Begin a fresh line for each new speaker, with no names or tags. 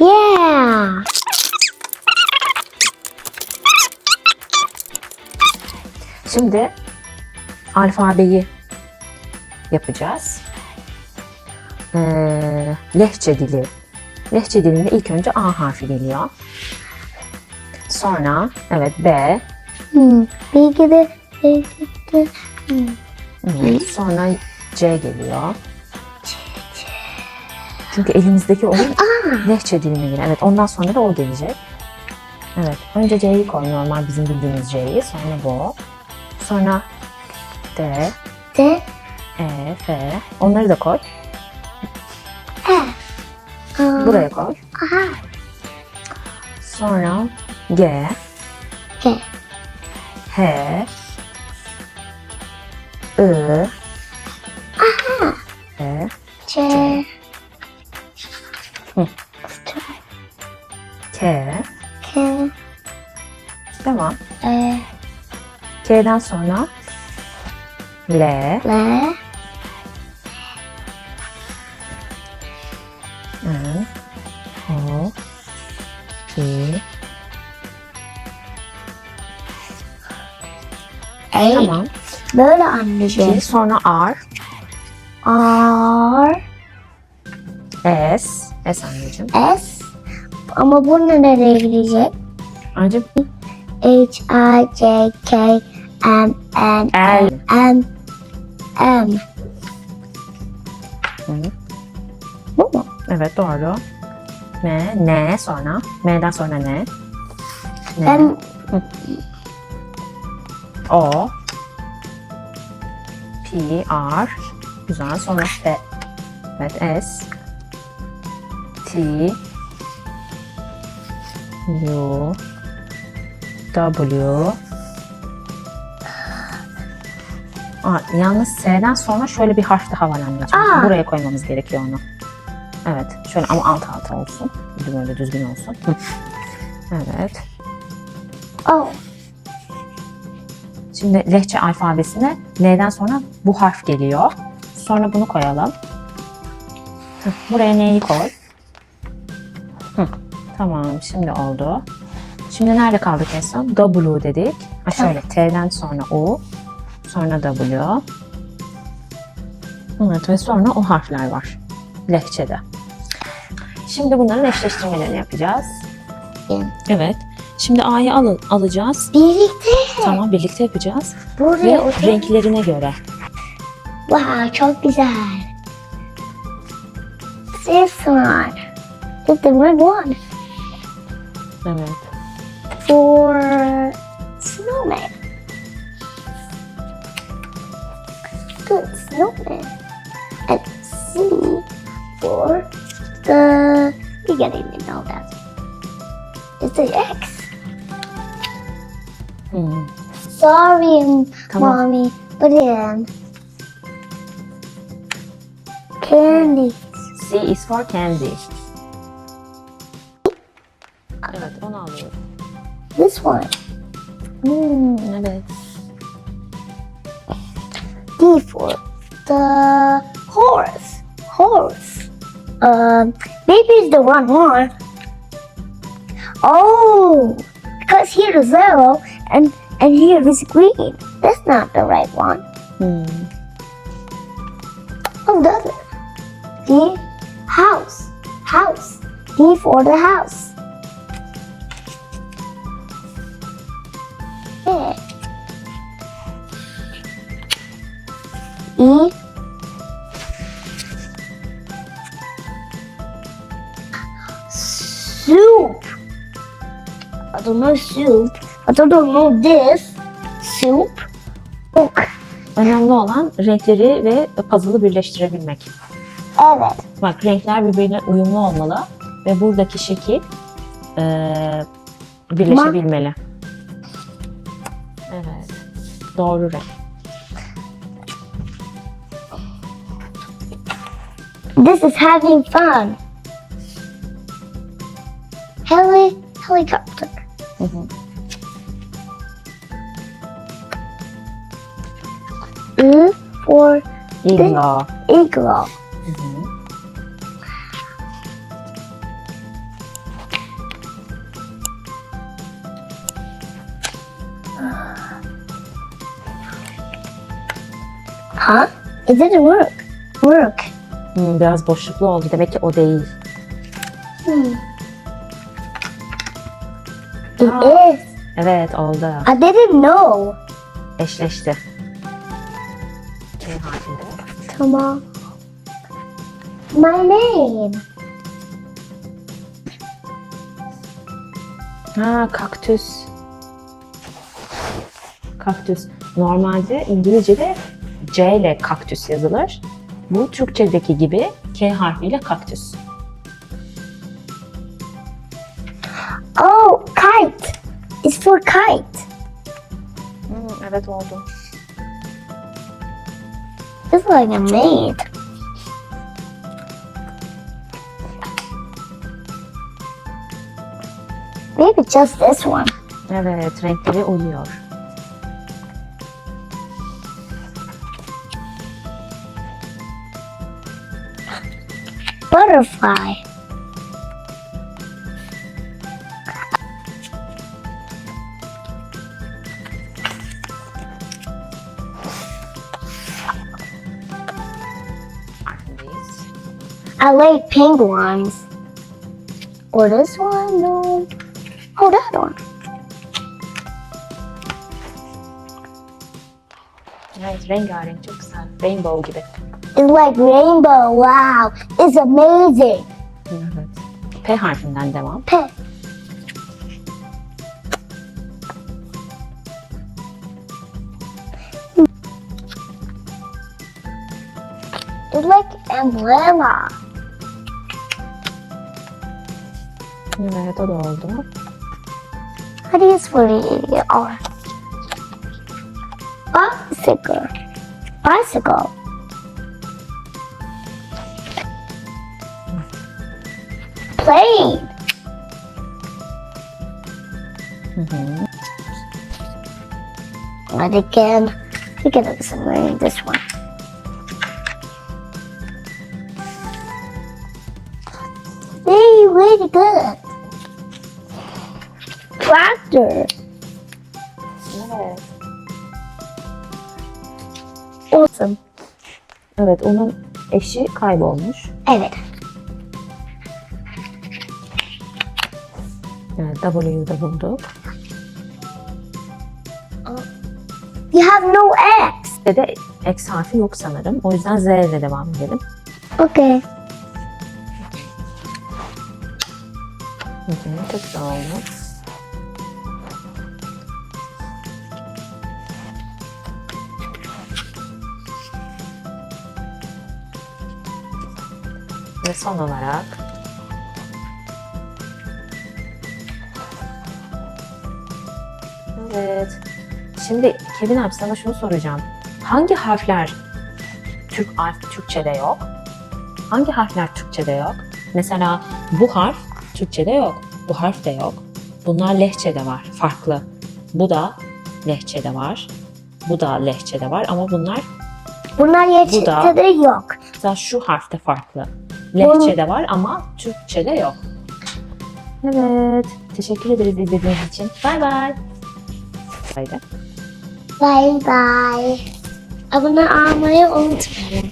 Yeah.
Şimdi alfabeyi yapacağız. Ee, lehçe dili. Lehçe dilinde ilk önce A harfi geliyor. Sonra evet B,
Hmm. Belki de belki de hmm.
hı, sonra C geliyor. Çünkü elimizdeki oyun lehçe diline göre. Evet ondan sonra da o gelecek. Evet önce C'yi koy normal bizim bildiğimiz C'yi. Sonra bu. Sonra D,
de
E, F. Onları da koy.
e.
Buraya koy.
Aha.
Sonra G,
G.
H, I, E,
C.
K.
K.
Tamam.
E.
K'den sonra L,
L.
N, O, P.
A.
Tamam.
Böyle anlayacağız.
sonra R,
R.
S. S anneciğim.
S. Ama bu nereye gidecek?
Önce
H, I, J, K, M, N,
L.
M, M.
Hı.
Bu mu?
Evet doğru. M, N sonra. M'den sonra N. N.
Ben
O P R Güzel. Sonra F Evet S T U W Aa, yalnız S'den sonra şöyle bir harf daha var anneciğim.
Aa.
Buraya koymamız gerekiyor onu. Evet. Şöyle ama alt alta olsun. Böyle düzgün olsun. Hı. Evet.
oh,
Şimdi lehçe alfabesine L'den sonra bu harf geliyor. Sonra bunu koyalım. Hı, Buraya N'yi koy. Hı, Tamam şimdi oldu. Şimdi nerede kaldık en son? W dedik. Ha şöyle T'den sonra U. Sonra W. Evet ve sonra o harfler var. Lehçede. Şimdi bunların eşleştirmelerini yapacağız. Evet. Şimdi A'yı al alacağız.
birlikte
Tamam birlikte yapacağız.
buraya
Ve
otur.
renklerine göre.
Wow, çok güzel. This one. It's the red one
Evet.
for snowman. Good snowman. And C for the. You don't even know that. It's the X.
Hmm.
Sorry,
Tamam.
mommy, but in candy.
C is for candy. Evet onu alıyorum.
This one.
Hmm, evet.
D for the horse. Horse. Um, maybe it's the wrong one. Oh, because here is zero and and here is green. That's not the right one.
Hmm.
Oh, other. D house. House. D for the house. Yeah. E. Soup. I don't know soup. I don't know this. Soup. Book.
Önemli olan renkleri ve puzzle'ı birleştirebilmek.
Evet.
Bak renkler birbirine uyumlu olmalı ve buradaki şekil eee, birleşebilmeli. Evet. Doğru renk.
This is having fun. Heli helicopter.
Hı hı.
E for
Iglo.
Igloo. Huh? It didn't work. Work.
Hmm, biraz boşluklu oldu. Demek ki o değil.
It is.
Evet oldu.
I didn't know.
Eşleşti. K harfinde.
Tamam. My name.
Ha kaktüs. Kaktüs. Normalde İngilizce'de C ile kaktüs yazılır. Bu Türkçedeki gibi K harfiyle kaktüs.
Oh, kite. It's for kite.
Hmm, evet oldu.
It's like a maid. Maybe just this one.
Evet renkleri oluyor.
Butterfly. I like pink ones. Or this one, no. That one.
Evet rengarenk çok güzel. Rainbow gibi.
It's like rainbow. Wow. It's amazing.
Evet. P harfinden devam.
Pet. It's like umbrella.
Evet o da oldu.
What is for you? geliyor. Bicycle. Bicycle. Plane.
Mm -hmm.
And again. you get it somewhere in this one. Hey, really good. Tractor.
Evet.
Awesome.
Evet onun eşi kaybolmuş.
Evet.
Evet W'yu da bulduk.
You have no X.
Ve de X harfi yok sanırım. O yüzden Z ile devam edelim.
Okay.
Hı, çok güzel oldu. Ve son olarak Evet. Şimdi Kevin abi sana şunu soracağım. Hangi harfler Türk harf Türkçe'de yok? Hangi harfler Türkçe'de yok? Mesela bu harf Türkçe'de yok. Bu harf de yok. Bunlar lehçede var. Farklı. Bu da lehçede var. Bu da lehçede var ama bunlar
Bunlar
Bu da-
yok.
mesela şu harf de farklı. Lehçede var ama Türkçe'de yok. Evet. Teşekkür ederiz izlediğiniz için. Bay bay. Haydi.
Bye bye. Abone olmayı unutmayın.